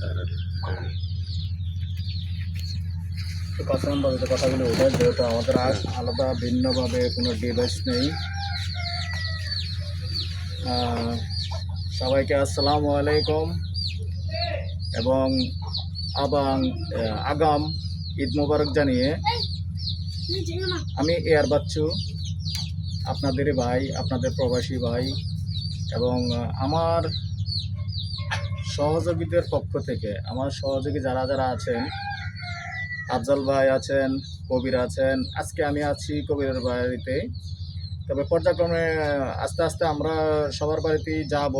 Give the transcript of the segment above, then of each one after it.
তো যে কথাগুলো ওঠে যেহেতু আমাদের আর আলাদা ভিন্নভাবে কোনো ডিভাইস নেই। সবাইকে আসসালামু আলাইকুম। এবং আবাং আগাম, ঈদ মোবারক জানিয়ে আমি এয়ার বাচ্চু, আপনাদেরই ভাই, আপনাদের প্রবাসী ভাই, এবং আমার সহযোগীদের পক্ষ থেকে আমার সহযোগী যারা যারা আছেন, আফজাল ভাই আছেন, কবির আছেন, আজকে আমি আছি কবিরের বাড়িতে। তবে পর্যায়ক্রমে আস্তে আস্তে আমরা সবার বাড়িতেই যাব,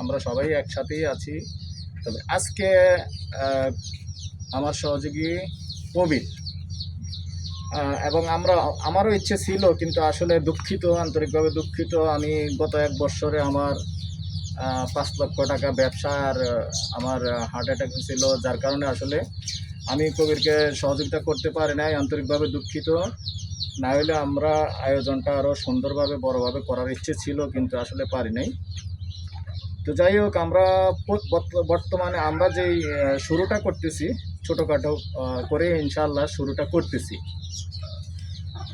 আমরা সবাই একসাথেই আছি। তবে আজকে আমার সহযোগী কবির। এবং আমরা, আমারও ইচ্ছে ছিল, কিন্তু আসলে দুঃখিত, আন্তরিকভাবে দুঃখিত। আমি গত এক বছরে আমার পাঁচ লক্ষ টাকা ব্যবসার আহ, আমার হার্ট অ্যাটাক হয়েছিল যার কারণে আসলে আমি কবিরকে সহযোগিতা করতে পারি নাই আন্তরিকভাবে দুঃখিত। না হলে আমরা আয়োজনটা আরও সুন্দরভাবে বড়োভাবে করার ইচ্ছে ছিল কিন্তু আসলে পারি নাই। তো যাই হোক আমরা বর্তমানে আমরা যেই শুরুটা করতেছি ছোটোখাটো করে ইনশাল্লাহ শুরুটা করতেছি।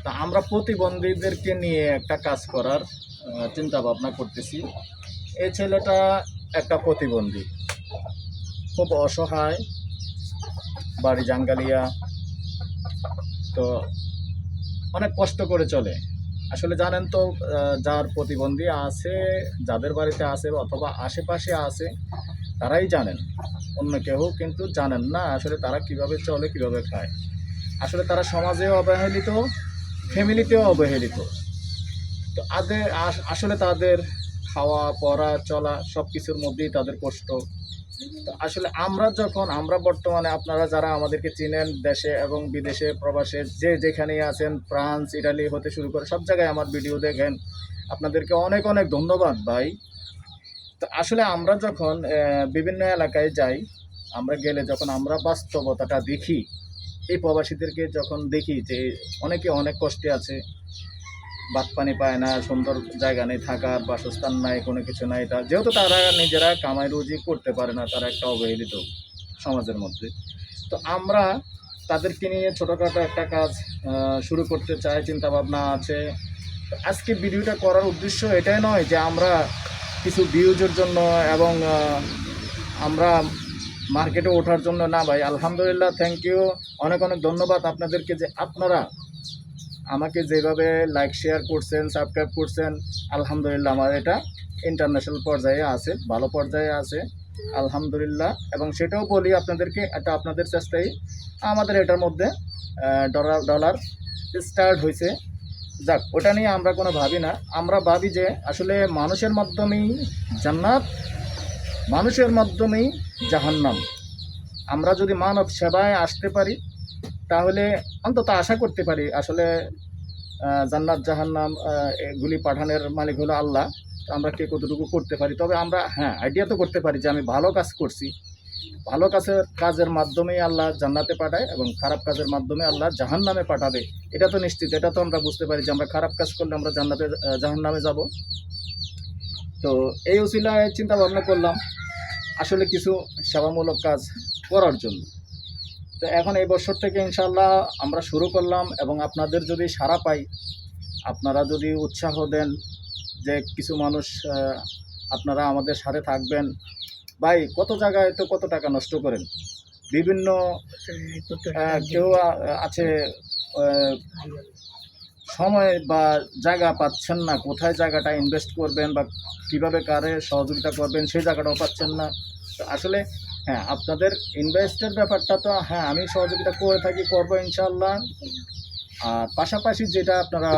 তা আমরা প্রতিবন্ধীদেরকে নিয়ে একটা কাজ করার চিন্তা ভাবনা করতেছি। এই ছেলেটা একটা প্রতিবন্ধী। খুব অসহায়, বাড়ি জাঙ্গালিয়া। তো অনেক কষ্ট করে চলে। আসলে জানেন তো যার প্রতিবন্ধী আছে, যাদের বাড়িতে আছে অথবা আশেপাশে আছে, তারাই জানেন। অন্য কেউ কিন্তু জানেন না আসলে তারা কীভাবে চলে, কীভাবে খায়। আসলে তারা সমাজেও অবহেলিত ফ্যামিলিতেও অবহেলিত। তো আদের আস- আসলে তাদের খাওয়া, পড়া, চলা সব কিছুর মধ্যেই তাদের কষ্ট। তো আসলে আমরা যখন, আমরা বর্তমানে আপনারা যারা আমাদেরকে চিনেন দেশে এবং বিদেশে, প্রবাসে, যে যেখানেই আছেন, ফ্রান্স, ইটালি হতে শুরু করে সব জায়গায় আমার ভিডিও দেখেন, আপনাদেরকে অনেক অনেক ধন্যবাদ ভাই। তো আসলে আমরা যখন বিভিন্ন এলাকায় যাই, আমরা গেলে যখন আমরা বাস্তবতাটা দেখি, এই প্রবাসীদেরকে যখন দেখি যে অনেকে অনেক কষ্টে আছে ভাত পানি পায় না, সুন্দর জায়গা নেই থাকার, বাসস্থান নাই, কোনো কিছু নাই, তা যেহেতু তারা নিজেরা কামাই রুজি করতে পারে না, তারা একটা অবহেলিত সমাজের মধ্যে। তো আমরা তাদেরকে নিয়ে ছোটোখাটো একটা কাজ শুরু করতে চাই চিন্তা ভাবনা আছে আজকে ভিডিওটা করার উদ্দেশ্য এটাই নয় যে আমরা কিছু ভিউজের জন্য এবং আমরা মার্কেটে ওঠার জন্য না ভাই, আলহামদুলিল্লাহ থ্যাংক ইউ অনেক অনেক ধন্যবাদ আপনাদেরকে যে আপনারা আমাকে যেভাবে লাইক শেয়ার করছেন সাবস্ক্রাইব করছেন, আলহামদুলিল্লাহ আমার এটা ইন্টারন্যাশনাল পর্যায়ে আছে, ভালো পর্যায়ে আছে, আলহামদুলিল্লাহ। এবং সেটাও বলি আপনাদেরকে, এটা আপনাদের চেষ্টাই। আমাদের এটার মধ্যে ডলার ডলার স্টার্ট হয়েছে। যাক, ওটা নিয়ে আমরা কোনো ভাবি না। আমরা ভাবি যে আসলে মানুষের মাধ্যমেই জান্নাত, মানুষের মাধ্যমেই জাহান্নাম। আমরা যদি মানব সেবায় আসতে পারি, তাহলে অন্তত আশা করতে পারি আসলে জান্নাত জাহান্নাম এগুলি পাঠানোর মালিক হলো আল্লাহ আমরা কে কতটুকু করতে পারি। তবে আমরা হ্যাঁ আইডিয়া তো করতে পারি যে আমি ভালো কাজ করছি। ভালো কাজের কাজের মাধ্যমেই আল্লাহ জান্নাতে পাঠায় এবং খারাপ কাজের মাধ্যমে আল্লাহ জাহান্নামে পাঠাবে। এটা তো নিশ্চিত এটা তো আমরা বুঝতে পারি যে আমরা খারাপ কাজ করলে আমরা জান্নাতে আহ, জাহান্নামে যাব। তো এই উসিলায় চিন্তা ভাবনা করলাম আসলে কিছু সেবামূলক কাজ করার জন্য। তো এখন এই বছর থেকে ইনশাল্লাহ আমরা শুরু করলাম এবং আপনাদের যদি সাড়া পাই, আপনারা যদি উৎসাহ দেন যে কিছু মানুষ আপনারা আমাদের সাথে থাকবেন। ভাই, কত জায়গায় তো কত টাকা নষ্ট করেন? বিভিন্ন কেউ আছে সময় বা জায়গা পাচ্ছেন না, কোথায় জায়গাটা ইনভেস্ট করবেন বা কীভাবে কারে সহযোগিতা করবেন, সেই জায়গাটাও পাচ্ছেন না। আসলে হ্যাঁ আপনাদের ইনভেস্টের ব্যাপারটা তো হ্যাঁ আমি সহযোগিতা করে থাকি, করব ইনশাল্লাহ আর পাশাপাশি যেটা আপনারা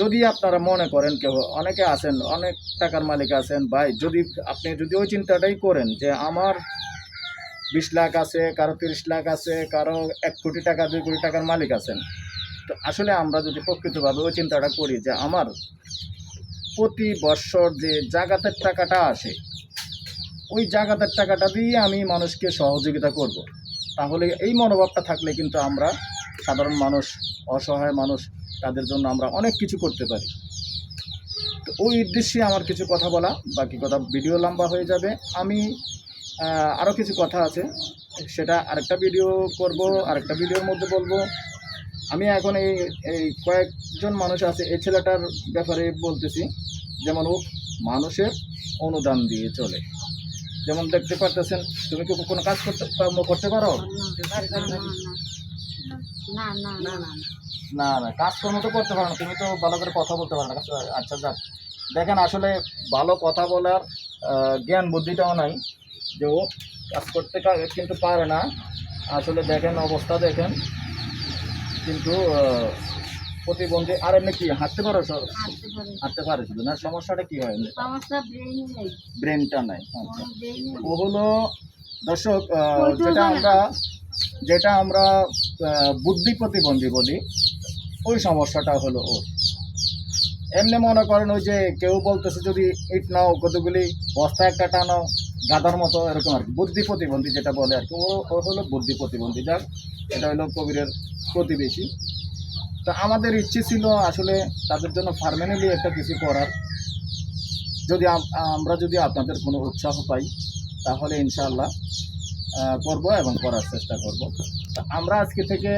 যদি আপনারা মনে করেন কেউ, অনেকে আছেন, অনেক টাকার মালিক আছেন, ভাই, যদি আপনি যদি ওই চিন্তাটাই করেন যে আমার বিশ লাখ আছে, কারও তিরিশ লাখ আছে, কারও এক কোটি টাকা, দুই কোটি টাকার মালিক আছেন, তো আসলে আমরা যদি প্রকৃতভাবে ওই চিন্তাটা করি যে আমার প্রতি বৎসর যে জাগাতের টাকাটা আসে ওই জাগাতের টাকাটা দিয়ে আমি মানুষকে সহযোগিতা করব। তাহলে এই মনোভাবটা থাকলে কিন্তু আমরা সাধারণ মানুষ, অসহায় মানুষ, তাদের জন্য আমরা অনেক কিছু করতে পারি। তো ওই উদ্দেশ্যে আমার কিছু কথা বলা, বাকি কথা ভিডিও লম্বা হয়ে যাবে। আমি আরও কিছু কথা আছে, সেটা আরেকটা ভিডিও করব, আরেকটা ভিডিওর মধ্যে বলব। আমি এখন এই এই কয়েকজন মানুষ আছে, এই ছেলেটার ব্যাপারে বলতেছি, যেমন ও মানুষের অনুদান দিয়ে চলে। যেমন দেখতে পারতেছেন তুমি কি কোনো কাজ করতে করতে পারো? না না কাজকর্ম তো করতে পারো না তুমি তো ভালো করে কথা বলতে পারো না। আচ্ছা যাক। দেখেন আসলে ভালো কথা বলার জ্ঞান বুদ্ধিটাও নাই যে ও কাজ করতে কিন্তু পারে না। আসলে দেখেন অবস্থা দেখেন। কিন্তু প্রতিবন্ধী আর এমনি কি হাঁটতে পারো? হাঁটতে পারে। শুধু না? সমস্যাটা কি হয় ব্রেনটা নাই। আচ্ছা। ও হলো দর্শক যেটা আমরা যেটা আমরা বুদ্ধি প্রতিবন্ধী বলি ওই সমস্যাটা হলো ওর। এমনি মনে করেন ওই যে কেউ বলতেছে যদি ইট নাও কতগুলি বস্তা একটা টানো গাদার মতো এরকম আর কি। বুদ্ধি প্রতিবন্ধী যেটা বলে আর কি। ও ও হলো বুদ্ধি প্রতিবন্ধী। যাক এটা হলো কবিরের প্রতিবেশী। তো আমাদের ইচ্ছে ছিল আসলে তাদের জন্য পার্মানেন্টলি একটা কিছু করার। যদি আমরা যদি আপনাদের কোনো উৎসাহ পাই, তাহলে ইনশাআল্লাহ করব এবং করার চেষ্টা করব। তা আমরা আজকে থেকে,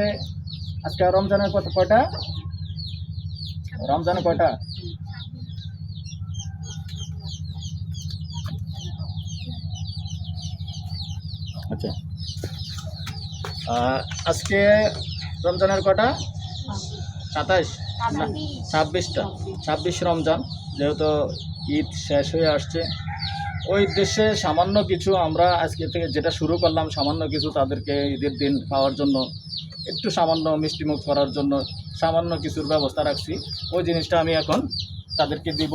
আজকে রমজানের কত কয়টা? রমজানে কয়টা? আচ্ছা। আজকে রমজানের কয়টা? সাতাইশ? না, ছাব্বিশটা। ছাব্বিশ রমজান, যেহেতু ঈদ শেষ হয়ে আসছে। ওই দেশে সামান্য কিছু আমরা আজকে থেকে যেটা শুরু করলাম, সামান্য কিছু তাদেরকে ঈদের দিন খাওয়ার জন্য, একটু সামান্য মিষ্টিমুখ করার জন্য সামান্য কিছুর ব্যবস্থা রাখছি। ওই জিনিসটা আমি এখন তাদেরকে দিব।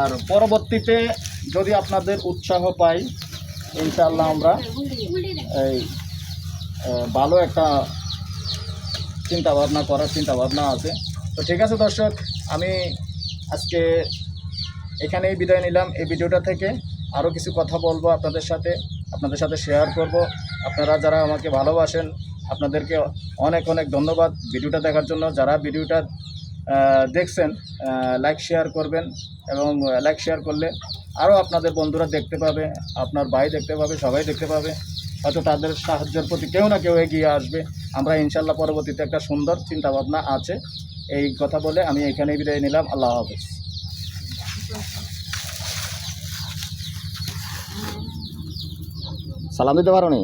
আর পরবর্তীতে যদি আপনাদের উৎসাহ পাই ইনশাল্লাহ আমরা এই ভালো একটা চিন্তা ভাবনা করার চিন্তা ভাবনা আছে। তো ঠিক আছে দর্শক, আমি আজকে এখানেই বিদায় নিলাম এই ভিডিওটা থেকে। আরও কিছু কথা বলব আপনাদের সাথে আপনাদের সাথে শেয়ার করব। আপনারা যারা আমাকে ভালোবাসেন, আপনাদেরকে অনেক অনেক ধন্যবাদ ভিডিওটা দেখার জন্য। যারা ভিডিওটা দেখছেন লাইক শেয়ার করবেন এবং লাইক শেয়ার করলে আরও আপনাদের বন্ধুরা দেখতে পাবে, আপনার ভাই দেখতে পাবে, সবাই দেখতে পাবে। হয়তো তাদের সাহায্যের প্রতি কেউ না কেউ এগিয়ে আসবে। আমরা ইনশাল্লাহ পরবর্তীতে একটা সুন্দর চিন্তাভাবনা আছে। এই কথা বলে আমি এখানেই বিদায় নিলাম। আল্লাহ হাফেজ। সালাম দিতে পারো নি?